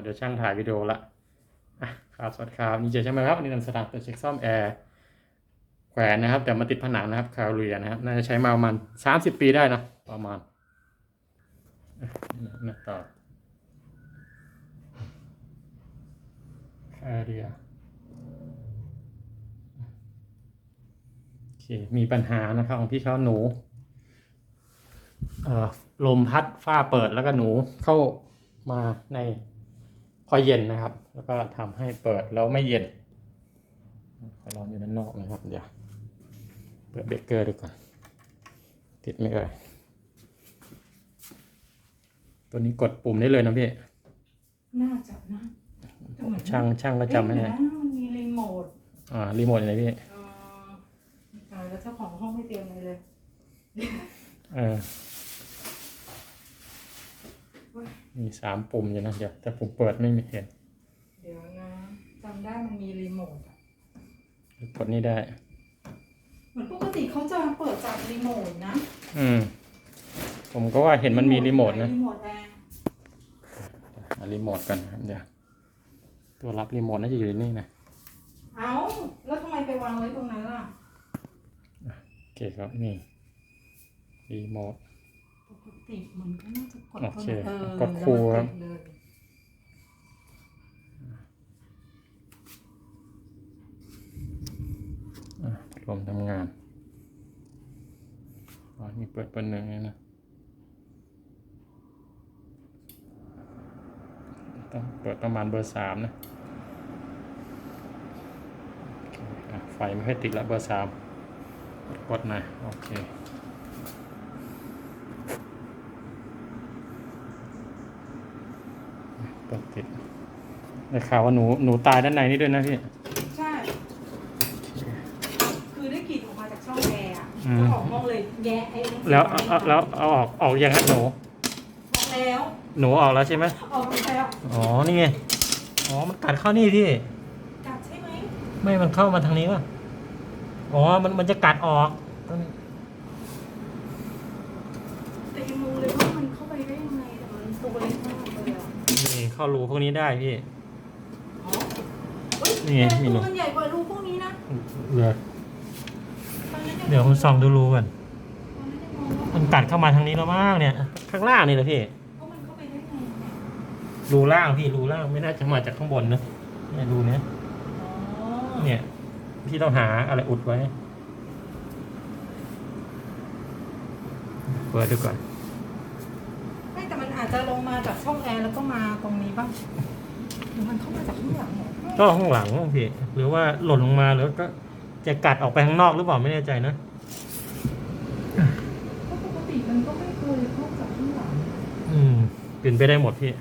เดี๋ยวช่างถ่ายวิดีโอละอะครับสวัสดีครับนี่เจอใช่ไหมครับวันนี้นำสถานตัวเช็คซ่อมแอร์แขวนนะครับ แต่มาติดผนังนะครับคาเรียนะครับน่าจะใช้มาประมาณสามสิบปีได้นะประมาณนี่นะต่อคาเรียโอเคมีปัญหานะครับของพี่เขาหนูเอ่อลมพัดฝ้าเปิดแล้วก็หนูเข้ามาใน พอเย็นนะครับ แล้วก็ทำให้เปิดแล้วไม่เย็นขอลองอยู่ด้านนอกนะครับ เดี๋ยวเปิดเบรกเกอร์ดูก่อน ติดไหม่เอ่ยตัวนี้กดปุ่มได้เลยนะพี่ น่าจะนะแต่เหมือนช่างช่างก็จำไม่ได้เอ๊ะเยวนะมันมีรีโมท อ่า รีโมทอะไรพี่เอ่อตายแล้วเจ้าของห้องไม่เตรียมอะไรเลย เออ มีสามปุ่มอยู่นะเดี๋ยวแต่ปุ่มเปิดไม่มีเห็น เดี๋ยวนะจำได้มันมีรีโมทอะกดนี่ได้ เหมือนปกติเขาจะเปิดจากรีโมทนะ อืม ผมก็ว่าเห็นมันมีรีโมทนะรีโมทแอร์หารีโมทกันนะครับเดี๋ยวตัวรับรีโมทน่าจะอยู่ในนี่นะ เอ้าแล้วทำไมไปวางไว้ตรงนั้นล่ะ โอเคครับนี่รีโมท ปกติมันก็น่าจะกดโอเคตรงนั้นกดคู่ครับ แล้วมันติดเลยอะรวมทำงานอ๋อนี่เปิดเปิดหนึ่งเลยนะ ต้องเปิดประมาณเบอร์สามนะโอเคอะไฟไม่ค่อยติดละเบอร์สามกดหน่อยโอเคเปิด ติดได้ข่าวว่าหนูหนูตายด้านในนี่ด้วยนะพี่ ใช่ คือได้กลิ่นออกมาจากช่องแอร์อะอืม เจ้าของห้องเลยแยะไอ้หนังสือแล้วเอาเอาแล้วเอาออกออกยังฮะหนูออกแล้วหนูออกแล้วใช่ไหมออกแล้วอ๋อนี่ไงอ๋อมันกัดเข้านี่พี่ กัดใช่ไหมไม่มันเข้ามาทางนี้วะอ๋อ มันมันจะกัดออกต้นแต่ยังรู้เลยว่ามันเข้าไปได้ยังไงแต่มันตัวเล็กมากเลยอะนี่ เข้ารูพวกนี้ได้พี่อ๋อเฮ้ยนี่ไงแต่มีหนูตัวมันใหญ่กว่ารูพวกนี้นะเหลือตอนนั้นงเดี๋ยวผมส่องดูรูก่อนตอนนั้นยังมองว่ามันกัดเข้ามาทางนี้แล้วมากเนี่ย ข้างล่างนี่แหละพี่ว่ามันเข้าไปได้ไงรูล่างพี่รูล่างไม่น่าจะมาจากข้างบนนะเนี่ยรูเนี้ยอ๋อเนี่ยพี่ต้องหาอะไรอุดไว้ เปิดดูก่อนไม่แต่มัน อาจจะลงมาจากช่องแอร์แล้วก็มาตรงนี้บ้างหรือมันเข้ามาจากข้างหลังเหรอก็ข้างหลังพี่หรือว่าหล่นลงมาหรือก็จะกัดออกไปข้างนอกหรือเปล่าไม่แน่ใจนะเพราะปกติมันก็ไม่เคยเข้าจากข้างหลังอืมเป็นไปได้หมดพี่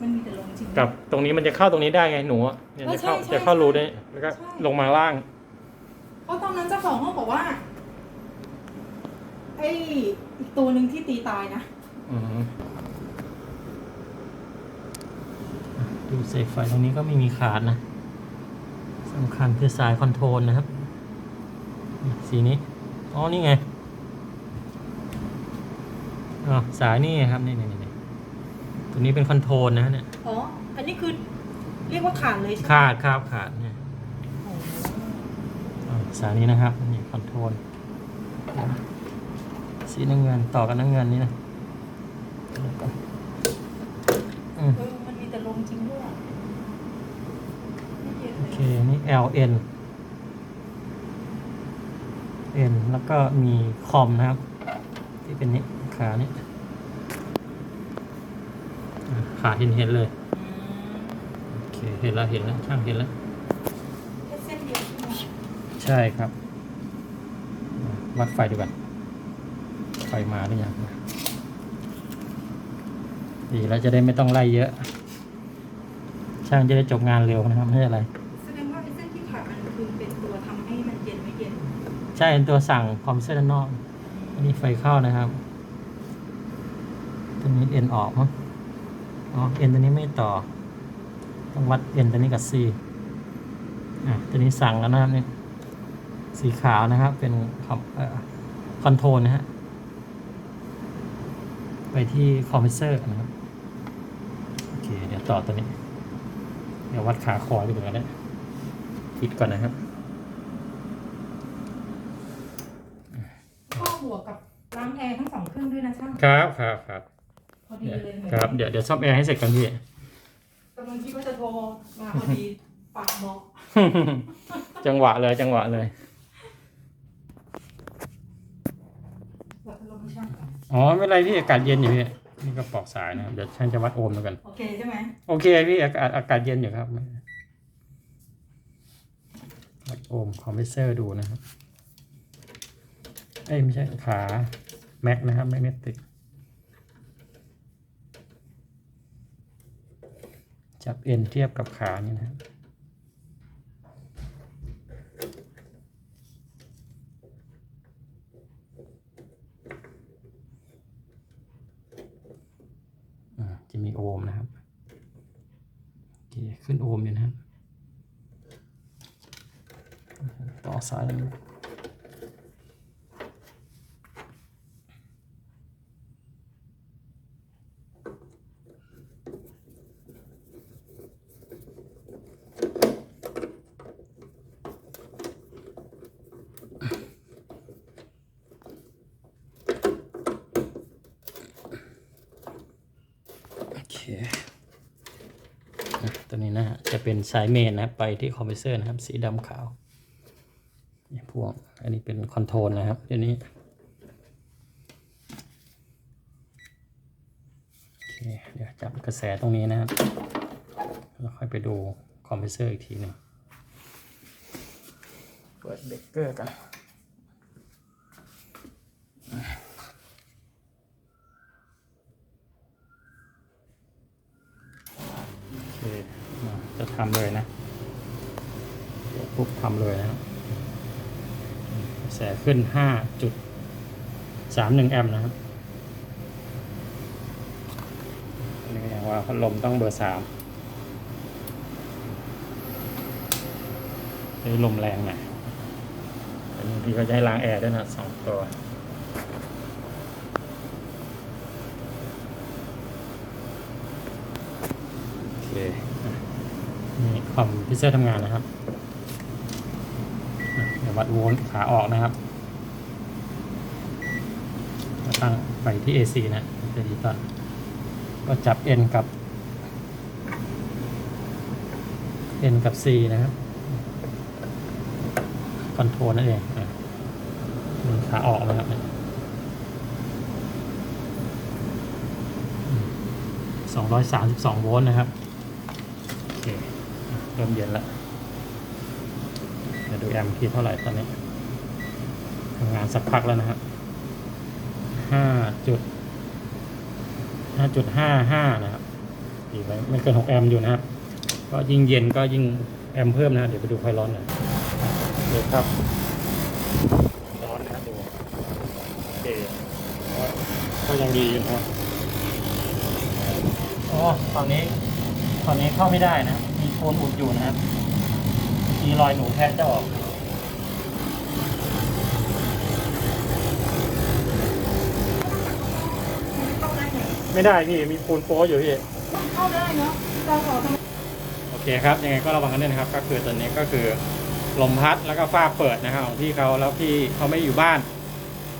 มันมีแต่ลงจริงกับตรงนี้มันจะเข้าตรงนี้ได้ไงหนูอะเนี่ยเออจะเข้าใช่ใช่จะเข้ารูได้แล้วก็ใช่ ลงมาล่าง เพราะตอนนั้นเจ้าของห้องบอกว่า ไอ้อีกตัวหนึ่งที่ตีตายนะ อืมดูเสกไฟตรงนี้ก็ไม่มีขาดนะสำคัญคือสายคอนโทรลนะครับนี่สีนี้ อ๋อ นี่ไง อ๋อ สายนี่ไงครับนี่นี่นี่นี่ตัวนี้เป็นคอนโทรลนะเนี่ย อ๋อ อันนี้คือเรียกว่าขาดเลยใช่ไหมขาดครับขาดเนี่ยโอ้โหอ่าสายนี้นะครับ นี่คอนโทรล สีน้ำเงินต่อกันน้ำเงินนี่นะอืมเออมันมีแต่ลงจริงด้วยอะไม่เย็นโอเลยเค นี่ L N N แล้วก็มีคอมนะครับ ที่เป็นนี้ขานี้อ่าขาเห็นเห็นเลยอืมโอเคเห็นแล้วเห็นแล้วช่างเห็นแล้วแค่เส้นเดียวใช่ไหมใช่ครับอ่าวัดไฟดูกันไฟมาหรือยังดีแล้วจะได้ไม่ต้องไล่เยอะ ช่างจะได้จบงานเร็วนะครับไม่ใช่อะไรแสดงว่าไอ้เส้นที่ขาดมันคือเป็นตัวทำให้มันเย็นไม่เย็นใช่เป็นตัวสั่งคอมเซอร์ด้านนอก อันนี้ไฟเข้านะครับตัวนี้เอ็นออกมั้งอ๋อเอ็นตัวนี้ไม่ต่อ ต้องวัดเอ็นตัวนี้กับซีอะตัวนี้สั่งแล้วนะครับเนี่ยสีขาวนะครับเป็นคอมเอ่อคอนโทรลนะฮะ ไปที่คอมเพรสเซอร์นะครับ โอเค เดี๋ยวต่อตัวนี้ เดี๋ยววัดขาคอดีกว่านะปิดก่อนนะครับข้อบวกกับล้างแอร์ทั้งสองเครื่องด้วยนะช่าง ครับครับครับพอดีเลยครับ เดี๋ยวเดี๋ยวซ่อมแอร์ให้เสร็จก่อนพี่ กำลังคิดว่าจะโทรมาพอดีปากบอกจังหวะเลยจังหวะเลย เปิ ดพัดลมให้ช่างก่อนอ๋อไม่เป็นไรพี่อากาศเย็นอยู่พี่นี่ก็ปลอกสายนะครับเดี๋ยวช่างจะวัดโอห์มแล้วกัน โอเคใช่ไหมโอเคพี่อากาศอากาศเย็นอยู่ครับวัดโอห์มคอมเพรสเซอร์ดูนะครับเอ้ยไม่ใช่ขาแม็กนะครับแมกเนติกจับเอ็นเทียบกับขานี่นะครับ อ่าจะมีโอห์มนะครับ โอ เคขึ้นโอห์มอยู่นะครับต่อสายโอเค ตัวนี้นะฮะจะเป็นสายเมนนะครับไปที่คอมเพรสเซอร์นะครับ สีดำขาวนี่พวกอันนี้เป็นคอนโทรลนะครับเดี๋ยวนี้เดี๋ยวจับกระแสตรงนี้นะครับ แล้วค่อยไปดูคอมเพรสเซอร์อีกทีหนึ่งเปิดเบรกเกอร์กันโอเคมา จะทำเลยนะปุ๊บทำเลยนะครับกระแสขึ้น 5.31 แอมป์นะครับอันนี่แสดงว่าพัดลมต้องเบอร์สามนี่ลมแรงหน่อยบางทีก็จะให้ล้างแอร์ด้วยนะสองตัวโอเค นี่คอมพิวเซอร์ทำงานนะครับเดี๋ยววัดโวลต์ขาออกนะครับตั้งไปที่ AC นะเป็นดิจิตอลก็จับ N กับ N กับ C นะครับคอนโทรลนั่นเองอะขาออกนะครับสองร้อยสามสิบสองโวลต์นะครับ โอเค เริ่มเย็นแล้วเดี๋ยวดูแอมพีเท่าไหร่ตอนนี้ทำงานสักพักแล้วนะครับห้าจุดห้าจุดห้าห้านะครับดีไว้ไม่เกินหกแอมป์อยู่นะครับก็ยิ่งเย็นก็ยิ่งแอมป์เพิ่มนะเดี๋ยวไปดูไฟร้อนหน่อยเดี๋ยวครับร้อนนะดูโอเคก็ก็ยังดีอยู่นะครับอ๋อตอนนี้ตอนนี้เข้าไม่ได้นะ มีโคนอุดอยู่นะครับ มีรอยหนูแทะจะออกเข้าได้ไหมไม่ได้พี่ มีปูนโป๊อยู่พี่เข้าได้เนาะเราขอทำโอเคครับ ยังไงก็ระวังกันด้วยนะครับ ก็คือตอนนี้ก็คือลมพัดแล้วก็ฝ้าเปิดนะครับของพี่เขาแล้วพี่เขาไม่อยู่บ้าน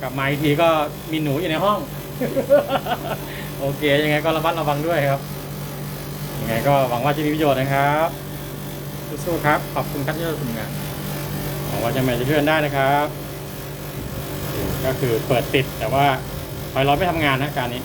กลับมาอีกทีก็มีหนูอยู่ในห้อง โอเค ยังไงก็ระมัดระวังด้วยครับยัง ไงก็หวังว่าจะมีประโยชน์นะครับสู้ๆครับขอบคุณครับที่เราทำงานหวังว่าจะมาจะเพื่อนได้นะครับ ก็คือเปิดติดแต่ว่าไฟร้อนไม่ทำงานนะการนี้